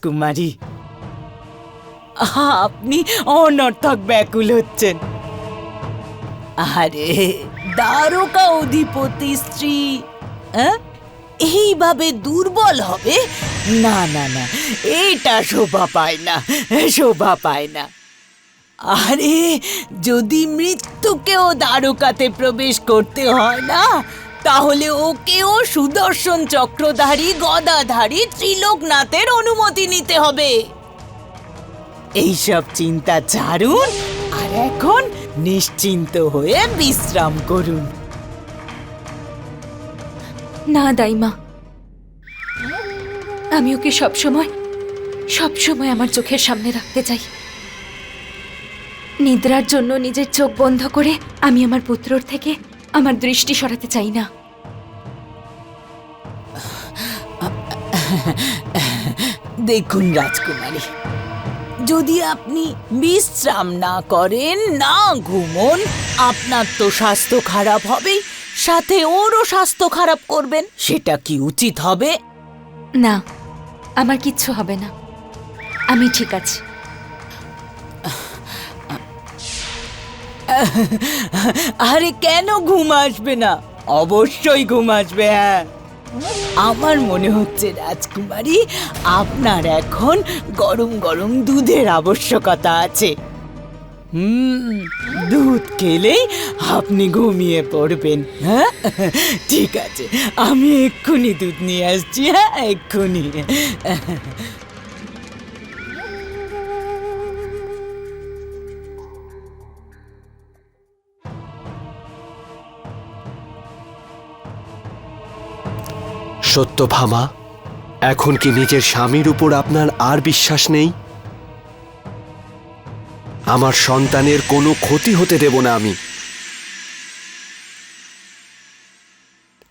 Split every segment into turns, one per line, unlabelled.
রাজকুমারী। আপনি অনর্থক ব্যাকুল হচ্ছেন। আরে দ্বারকা অধিপতি স্ত্রী? এইভাবে দুর্বল হবে? না না না, এটা শোভা পায় না, শোভা পায় না। আরে, যদি মৃত্যুকেও দ্বারকাতে প্রবেশ করতে হয় না তাহলে ওকেও সুদর্শন চক্রধারী, গদাধারী, ত্রিলোকনাথের অনুমতি নিতে হবে। এইসব চিন্তা ছাড়ুন আর এখন নিশ্চিন্ত হয়ে বিশ্রাম করুন।
না, দাইমা। আমি ওকে সবসময় সবসময় আমার চোখের সামনে রাখতে চাই। নিদ্রার জন্য নিজের চোখ বন্ধ করে আমি আমার পুত্রর থেকে আমার দৃষ্টি সরাতে চাই না।
দেখুন রাজকুমারী যদি আপনি বিশ্রাম না করেন না ঘুমন আপনার তো স্বাস্থ্য খারাপ হবেই সাথে ওরও স্বাস্থ্য খারাপ করবেন সেটা কি উচিত হবে?
না আমার কিচ্ছু হবে না। আমি ঠিক আছি।
আরে কেন ঘুম আসবে না? অবশ্যই ঘুম আসবে হ্যাঁ। আমার মনে হচ্ছে রাজকুমারী, আপনার এখন গরম গরম দুধের আবশ্যকতা আছে। হুম, দুধ খেলেই আপনি ঘুমিয়ে পড়বেন হ্যাঁ? ঠিক আছে, আমি এক্ষুনি দুধ নিয়ে আসছি হ্যাঁ এক্ষুনি।
সত্যভামা, এখন কি নিজের স্বামীর উপর আপনার আর বিশ্বাস নেই? আমার সন্তানের কোনো ক্ষতি হতে দেব না আমি।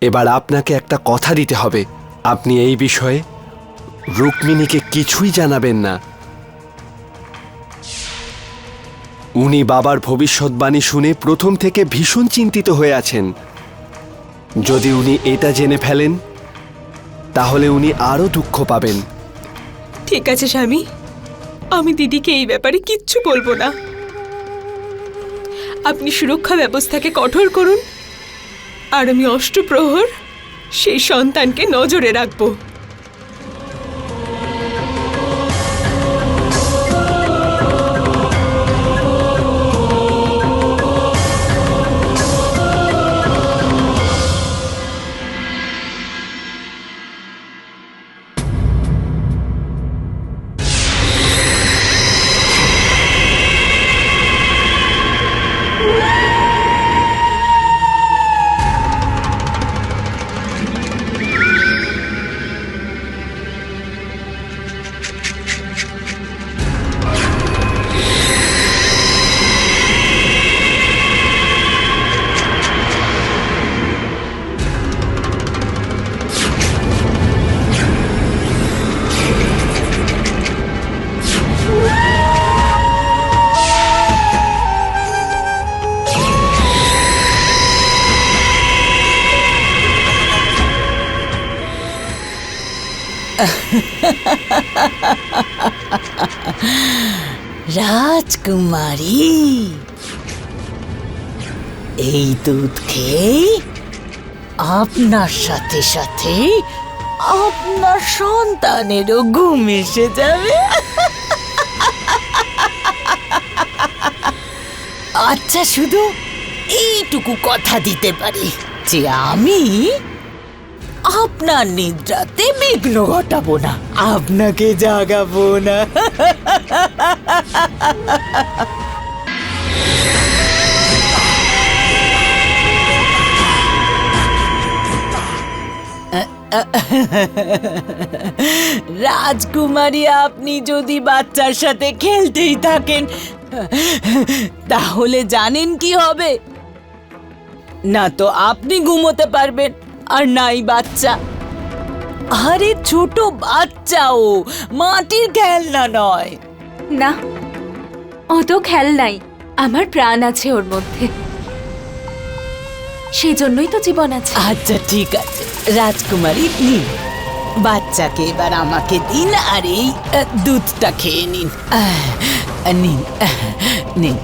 এবার আপনাকে একটা কথা দিতে হবে। আপনি এই বিষয়ে রুক্মিণীকে কিছুই জানাবেন না। উনি বাবার ভবিষ্যৎবাণী শুনে প্রথম থেকে ভীষণ চিন্তিত হয়ে আছেন। যদি উনি এটা জেনে ফেলেন তাহলে উনি আরও দুঃখ পাবেন।
ঠিক আছে, স্বামী। আমি দিদিকে এই ব্যাপারে কিচ্ছু বলব না। আপনি সুরক্ষা ব্যবস্থাকে কঠোর করুন, আর আমি অষ্টপ্রহর সেই সন্তানকে নজরে রাখব।
রাজকুমারী, এই দুধ খেয়ে আপনার সাথে সাথে আপনার সন্তানেরও ঘুম এসে যাবে। আচ্ছা শুধু এইটুকু কথা দিতে পারি যে আমি আপনার নিদ্রাতে বিঘ্ন ঘটাবো না। আপনাকে জাগাবো না। রাজকুমারী আপনি যদি বাচ্চার সাথে খেলতেই থাকেন তাহলে জানেন কি হবে? না তো আপনি ঘুমোতে পারবেন। আর নাই বাচ্চা। আরে ছোট বাচ্চা ও মাটির খেলনা নয়।
না অত খেল নাই আমার প্রাণ আছে ওর মধ্যে। সেই জন্যই তো জীবন আছে।
আচ্ছা ঠিক আছে। রাজকুমারী নিন। বাচ্চাকে এবার আমাকে দিন আর এই দুধটা খেয়ে নিন। নিন নিন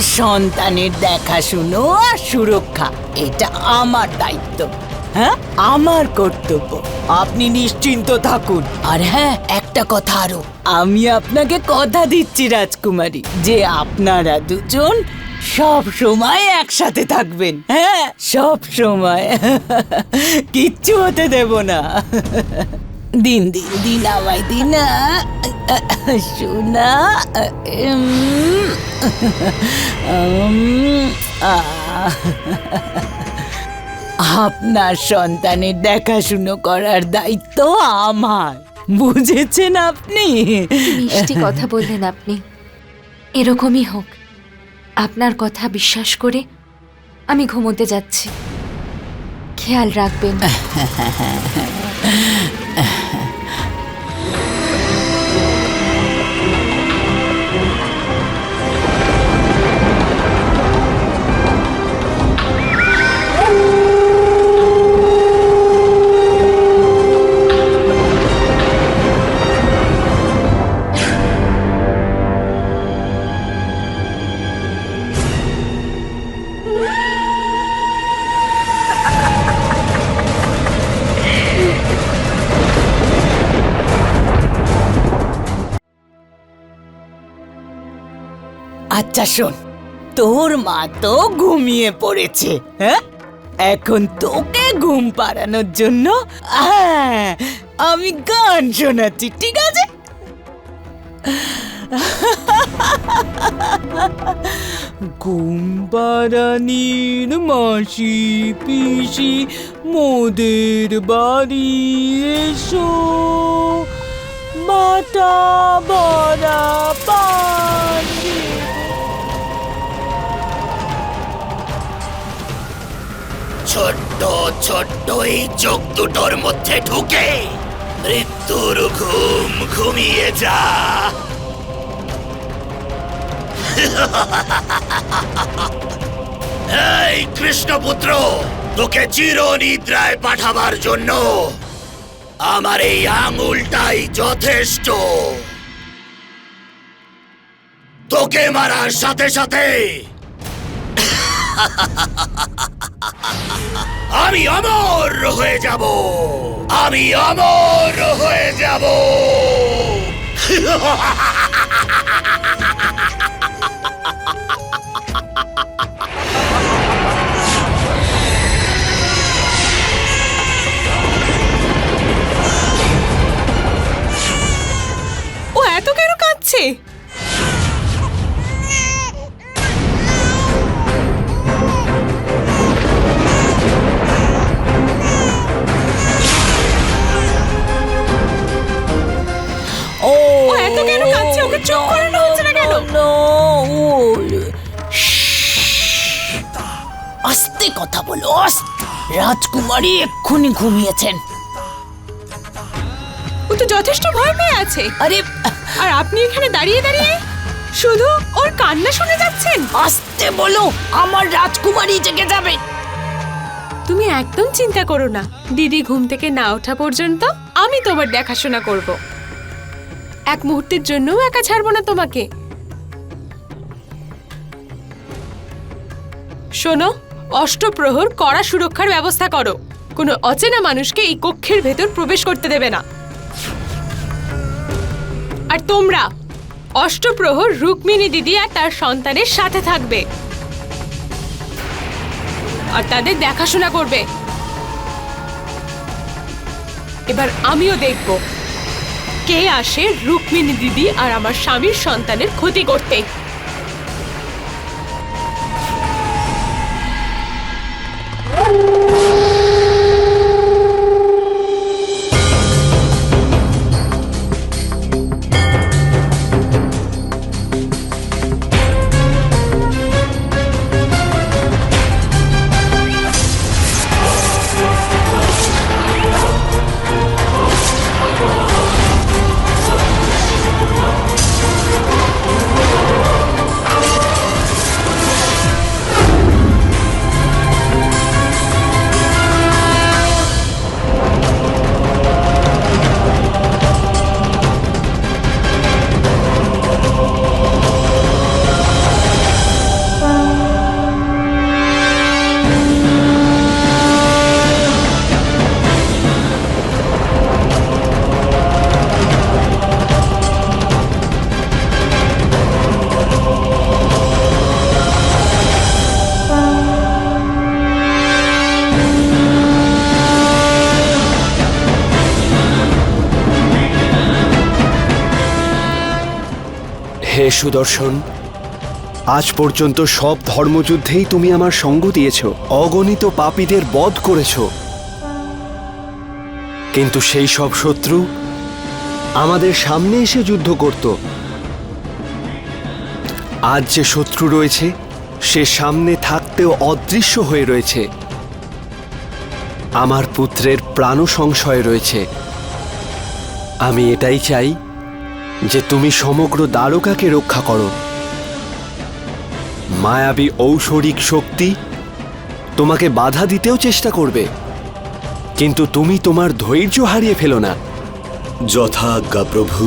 সন্তানের দেখাশুনো আর সুরক্ষা, এটা আমার দায়িত্ব। হ্যাঁ? আমার কর্তব্য। আপনি নিশ্চিন্ত থাকুন। আর হ্যাঁ একটা কথা আরও। আমি আপনাকে কথা দিচ্ছি, রাজকুমারী, যে আপনারা দুজন সব সময় একসাথে থাকবেন। হ্যাঁ সব সময়। কিচ্ছু হতে দেব না। দিন দিন দিন আমায় দিন উম, আপনার সন্তানের দেখাশুনো করার দায়িত্ব আমার। বুঝেছেন আপনি?
মিষ্টি কথা বললেন আপনি। এরকমই হোক আপনার কথা বিশ্বাস করে আমি ঘুমোতে যাচ্ছি। খেয়াল রাখবেন। 哎。
আচ্ছা শোন। তোর মা তো ঘুমিয়ে পড়েছে হ্যাঁ? এখন তোকে ঘুম পাড়ানোর জন্য হ্যাঁ, আমি গান শোনাচ্ছি ঠিক আছে? ঘুম পাড়ানির মাসি পিসি মোদের বাড়ি এসো। বাটা বড়া
ছোট্ট এই চোখ দুটোর মধ্যে ঢুকে মৃত্যুর ঘুম ঘুমিয়ে যা। এই কৃষ্ণপুত্র, তোকে চিরনিদ্রায় পাঠাবার জন্য আমার এই আঙুলটাই যথেষ্ট। তোকে মারার সাথে সাথে আমি অমর হয়ে যাব। আমি অমর হয়ে যাব।
ও এত কেন কাঁদছে? ওকে হচ্ছে না কেন?
আস্তে কথা বলো রাজকুমারী এক্ষুনি ঘুমিয়েছেন
ও তো যথেষ্ট ভয় পেয়ে আছে
আরে
আর আপনি এখানে দাঁড়িয়ে দাঁড়িয়ে শুধু ওর কান্না শুনে যাচ্ছেন
আস্তে বলো আমার রাজকুমারী জেগে যাবে
তুমি একদম চিন্তা করো না দিদি ঘুম থেকে না ওঠা পর্যন্ত আমি তোমার দেখাশোনা করব এক মুহূর্তের জন্যও একা ছাড়বো না তোমাকে। শোনো, অষ্টপ্রহর কড়া সুরক্ষার ব্যবস্থা করো। কোনো অচেনা মানুষকে এই কক্ষের ভেতর প্রবেশ করতে দেবে না। আর তোমরা, অষ্টপ্রহর রুক্মিণী দিদি আর তার সন্তানের সাথে থাকবে। আর তাদের দেখাশোনা করবে। এবার আমিও দেখব। কে আসে রুক্মিণী দিদি আর আমার স্বামীর সন্তানের ক্ষতি করতে?
সুদর্শন, আজ পর্যন্ত সব ধর্মযুদ্ধেই তুমি আমার সঙ্গ দিয়েছ, অগণিত পাপীদের বধ করেছ। কিন্তু সেই সব শত্রু আমাদের সামনে এসে যুদ্ধ করত। আজ যে শত্রু রয়েছে, সে সামনে থাকতেও অদৃশ্য হয়ে রয়েছে। আমার পুত্রের প্রাণ সংশয় রয়েছে। আমি এটাই চাই যে তুমি সমগ্র দ্বারকাকে রক্ষা করো। মায়াবী ঔষরিক শক্তি তোমাকে বাধা দিতেও চেষ্টা করবে, কিন্তু তুমি তোমার ধৈর্য হারিয়ে ফেলো না।
যথাজ্ঞা প্রভু।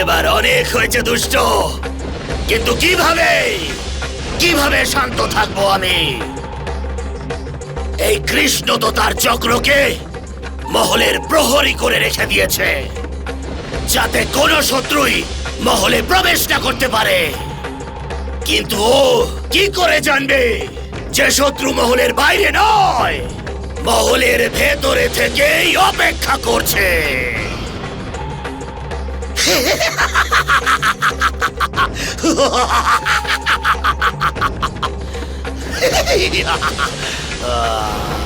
এবার অনেক হয়েছে, দুষ্ট। কিন্তু কীভাবে? কীভাবে শান্ত থাকব আমি? এই কৃষ্ণ তো তার চক্রকে মহলের প্রহরী করে রেখে দিয়েছে, যাতে কোনো শত্রুই মহলে প্রবেশ না করতে পারে। কিন্তু ও কি করে জানবে যে শত্রু মহলের বাইরে নয়? মহলের ভেতরে থেকেই অপেক্ষা করছে।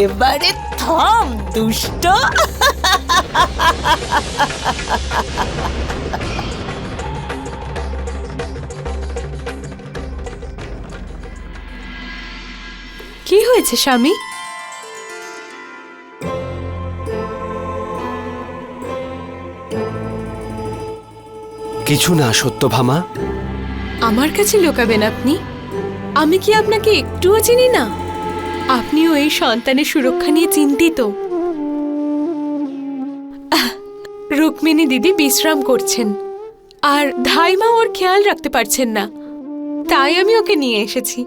এবারে থাম দুষ্ট।
কি হয়েছে স্বামী?
কিছু না সত্যভামা
আমার কাছে লুকাবেন আপনি। আমি কি আপনাকে একটুও চিনি না? আপনিও এই সন্তানের সুরক্ষা নিয়ে চিন্তিত। রুক্মিণী দিদি বিশ্রাম করছেন। আর ধাইমা ওর খেয়াল রাখতে পারছেন না। তাই আমি ওকে নিয়ে এসেছি।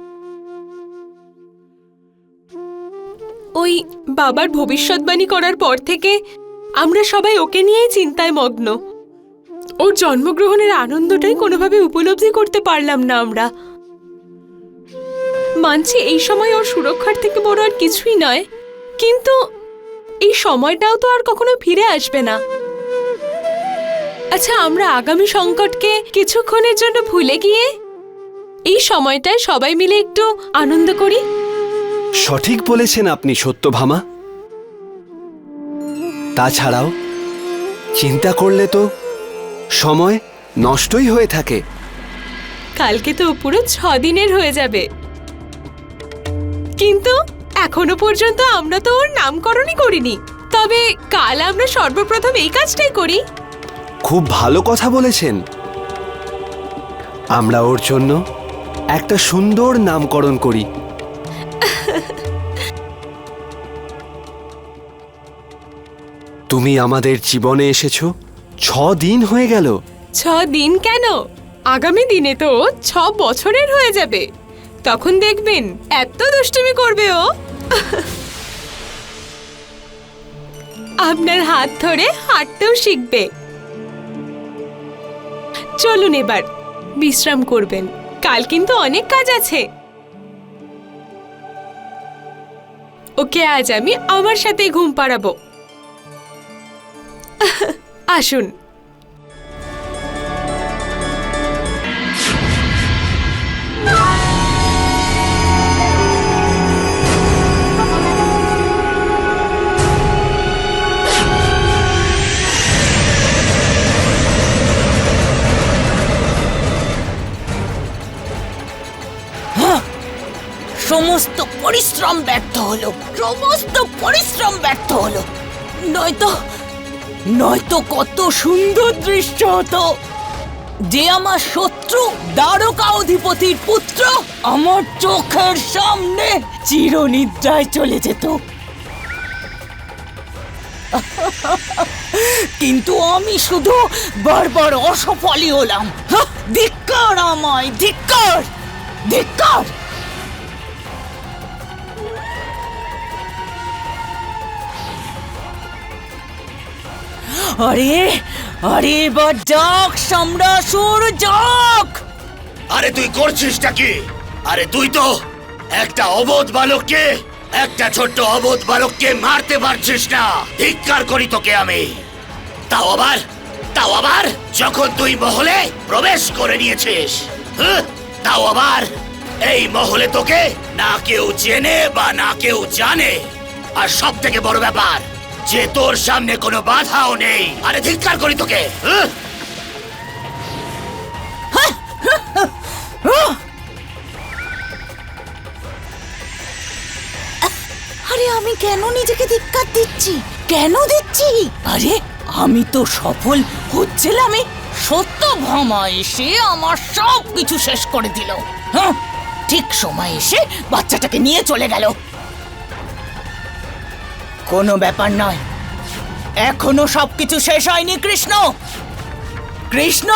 ওই বাবার ভবিষ্যৎবাণী করার পর থেকে আমরা সবাই ওকে নিয়েই চিন্তায় মগ্ন। ওর জন্মগ্রহণের আনন্দটাই কোনোভাবে উপলব্ধি করতে পারলাম না আমরা। মানছি এই সময় ওর সুরক্ষার থেকে বড় আর কিছুই নয়। কিন্তু এই সময়টাও তো আর কখনো ফিরে আসবে না। আচ্ছা আমরা আগামী সংকটকে কিছুক্ষণের জন্য ভুলে গিয়ে এই সময়টায় সবাই মিলে একটু আনন্দ করি?
সঠিক বলেছেন আপনি সত্যভামা। তাছাড়াও চিন্তা করলে তো সময় নষ্টই হয়ে থাকে।
কালকে তো পুরো ছ দিনের হয়ে যাবে। কিন্তু এখনও পর্যন্ত আমরা তো ওর নামকরণই করিনি। তবে কাল আমরা সর্বপ্রথম এই কাজটাই করি।
খুব ভালো কথা বলেছেন। আমরা ওর জন্য একটা সুন্দর নামকরণ করি। তুমি আমাদের জীবনে এসেছ? ছ দিন হয়ে গেল।
ছ দিন কেন? আগামী দিনে তো ছ বছরের হয়ে যাবে। তখন দেখবেন, এত দুষ্টুমি করবে ও। আপনার হাত ধরে হাঁটতেও শিখবে। চলুন এবার, বিশ্রাম করবেন। কাল কিন্তু অনেক কাজ আছে। ওকে আজ আমি আমার সাথে ঘুম পাড়াবো। আসুন।
পরিশ্রম ব্যর্থ হলো সমস্ত পরিশ্রম ব্যর্থ হলো। নয়তো নয়তো কত সুন্দর দৃশ্য হতো। যে আমার শত্রু দ্বারকা অধিপতির পুত্র আমার চোখের সামনে চিরনিদ্রায় চলে যেত। কিন্তু আমি শুধু বারবার অসফলই হলাম। হাহ, ধিক্কার আমায় ধিক্কার ধিক্কার! আরে আরে, এবার যাক সম্রাসুর যাক।
আরে, তুই করছিসটা কি? আরে, তুই তো একটা অবোধ বালককে, একটা ছোট্ট অবোধ বালককে মারতে পারছিস না। ধিক্কার করি তোকে আমি। তাও আবার তাও আবার যখন তুই মহলে প্রবেশ করে নিয়েছিস? তাও আবার এই মহলে তোকে না কেউ চেনে বা না কেউ জানে। আর সব থেকে বড় ব্যাপার যে তোর সামনে কোনো বাধাও নেই। আরে ধিক্কার করি তোকে?
আরে আমি কেন নিজেকে ধিক্কার দিচ্ছি? কেন দিচ্ছি? আরে, আমি তো সফল হচ্ছিলামই সত্য ভামা এসে আমার সব কিছু শেষ করে দিল। হ্যাঁ ঠিক সময় এসে বাচ্চাটাকে নিয়ে চলে গেল। কোনো ব্যাপার নয়। এখনও সবকিছু শেষ হয়নি, কৃষ্ণ। কৃষ্ণ,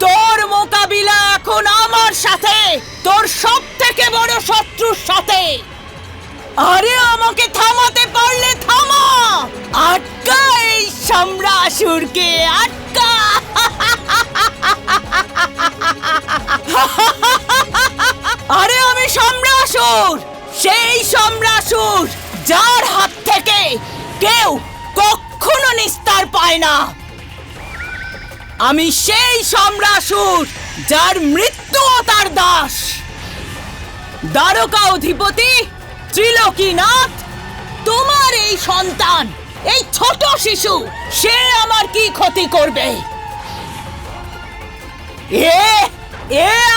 তোর মোকাবিলা এখন আমার সাথে। তোর সব থেকে বড় শত্রুর সাথে। আরে, আমাকে থামাতে পারলে থামা। আটকা এই সম্রাসুরকে আটকা। আরে, আমি সম্রাসুর সেই সম্রাসুর যার হাত থেকে কেউ কখনো নিস্তার পায় না। আমি সেই সম্রাসুর যার মৃত্যুও তার দাস। দ্বারকা অধিপতি ত্রিলোকীনাথ, তোমার এই সন্তান, এই ছোট শিশু, সে আমার কি ক্ষতি করবে? এ এ